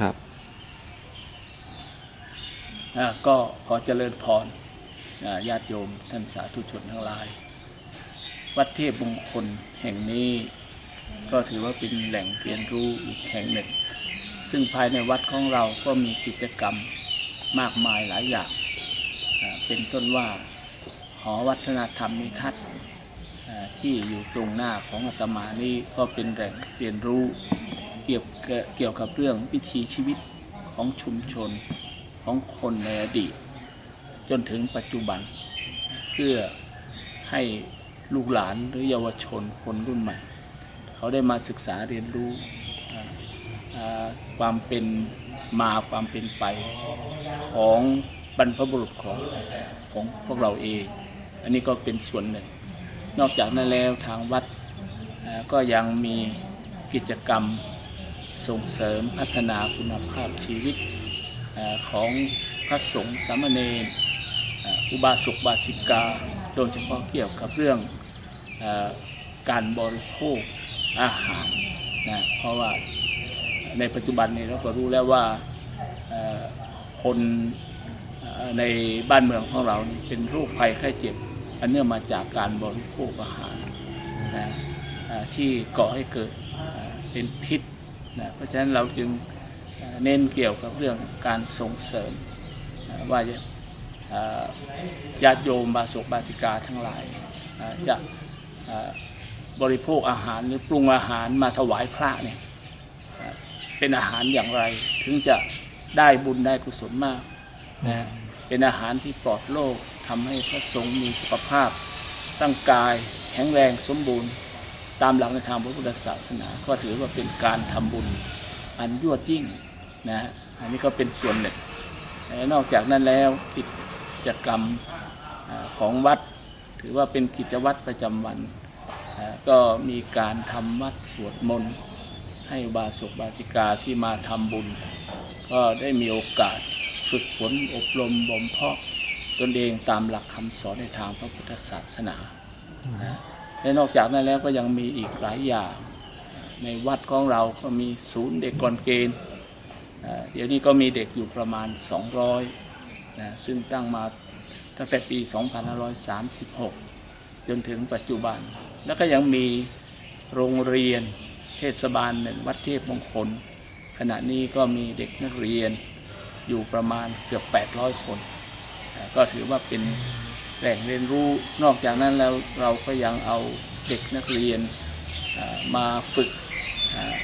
ครับก็ขอเจริญพรญาติโยมท่านสาธุชนทั้งหลาย วัดเทพมงคลแห่งนี้ก็ถือว่าเป็นแหล่งเรียนรู้อีกแห่งหนึ่ง ซึ่งภายในวัดของเราก็มีกิจกรรมมากมายหลายอย่าง เป็นต้นว่าหอวัฒนธรรมนิทัศน์ที่อยู่ตรงหน้าของอาตมานี่ก็เป็นแหล่งเรียนรู้ เกี่ยวกับเกี่ยวกับเรื่องวิถีชีวิตของชุมชนของคนในอดีต จนถึงปัจจุบัน เพื่อให้ลูกหลานหรือเยาวชนคนรุ่นใหม่ เขาได้มาศึกษาเรียนรู้ความเป็นมาความเป็นไปของบรรพบุรุษของของพวกเราเอง อันนี้ก็เป็นส่วนหนึ่ง นอกจากนั้นแล้วทางวัดก็ยังมีกิจกรรม ส่งเสริมพัฒนาคุณภาพชีวิตของพระสงฆ์สามเณรอุบาสกบาสิกา โดยเฉพาะเกี่ยวกับเรื่องอการบริโภคอาหารนะเพราะว่าในปัจจุบันนี้เราก็รู้แล้วว่าคนในบ้านเมืองของเราเป็นโรคภัยไข้เจ็บ อันเนื่องมาจากการบริโภคอาหารนะที่ก่อให้เกิดเป็นพิษ นะเพราะฉะนั้นเราจึงเน้นเกี่ยวกับเรื่องการส่งเสริมว่าจะญาติโยมบาศกบาสิกาทั้งหลายจะบริโภคอาหารหรือปรุงอาหารมาถวายพระเนี่ยเป็นอาหารอย่างไรถึงจะได้บุญได้กุศลมากนะเป็นอาหารที่ปลอดโรคทำให้พระสงฆ์มีสุขภาพร่างกายแข็งแรงสมบูรณ์ ตามหลักในทางพระพุทธศาสนา ก็ถือว่าเป็นการทำบุญอันยวดยิ่งนะฮะอันนี้ก็เป็นส่วนหนึ่งนอกจากนั้นแล้วกิจกรรมของวัด ถือว่าเป็นกิจวัตรประจำวัน ก็มีการทำวัดสวดมนต์ให้บาสกบาสิกาที่มาทำบุญ ก็ได้มีโอกาสฝึกฝนอบรมบ่มเพาะตนเองตามหลักคำสอนในทางพระพุทธศาสนานะ และนอกจากนั้นแล้วก็ยังมีอีกหลายอย่าง ในวัดของเราก็มีศูนย์เด็กก่อนเกณฑ์เดี๋ยวนี้ก็มีเด็กอยู่ประมาณ 200นะซึ่งตั้งมาตั้งแต่ปี 2536 จนถึงปัจจุบัน แล้วก็ยังมีโรงเรียนเทศบาลหนึ่งวัดเทพมงคล ขณะนี้ก็มีเด็กนักเรียนอยู่ประมาณเกือบ 800 คนอ่าก็ถือว่าเป็น แหล่งเรียนรู้นอกจากนั้นแล้วเราก็ยังเอาเด็กนักเรียนมาฝึกอ่า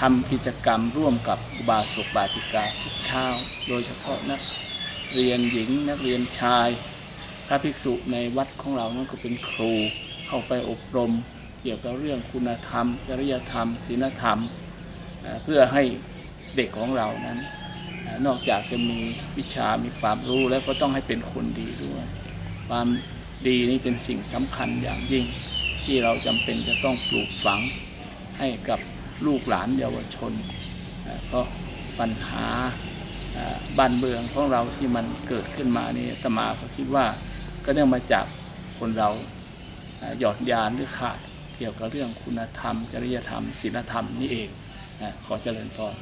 ทำกิจกรรมร่วมกับอุบาสกบาสิกาทุกเช้า โดยเฉพาะนักเรียนหญิงนักเรียนชาย พระภิกษุในวัดของเรานั้นก็เป็นครูเข้าไปอบรมเกี่ยวกับเรื่องคุณธรรม จริยธรรมศีลธรรม เพื่อให้เด็กของเรานั้น นอกจากจะมีวิชามีความรู้แล้วก็ต้องให้เป็นคนดีด้วย ความดีนี่เป็นสิ่งสำคัญอย่างยิ่ง ที่เราจำเป็นจะต้องปลูกฝังให้กับลูกหลานเยาวชน เพราะปัญหาบ้านเมืองของเราที่มันเกิดขึ้นมานี่ตมาก็คิดว่าก็เนื่องมาจากคนเราหยอดยานหรือขาดเกี่ยวกับเรื่องคุณธรรม จริยธรรมศีลธรรมนี่เองขอเจริญพร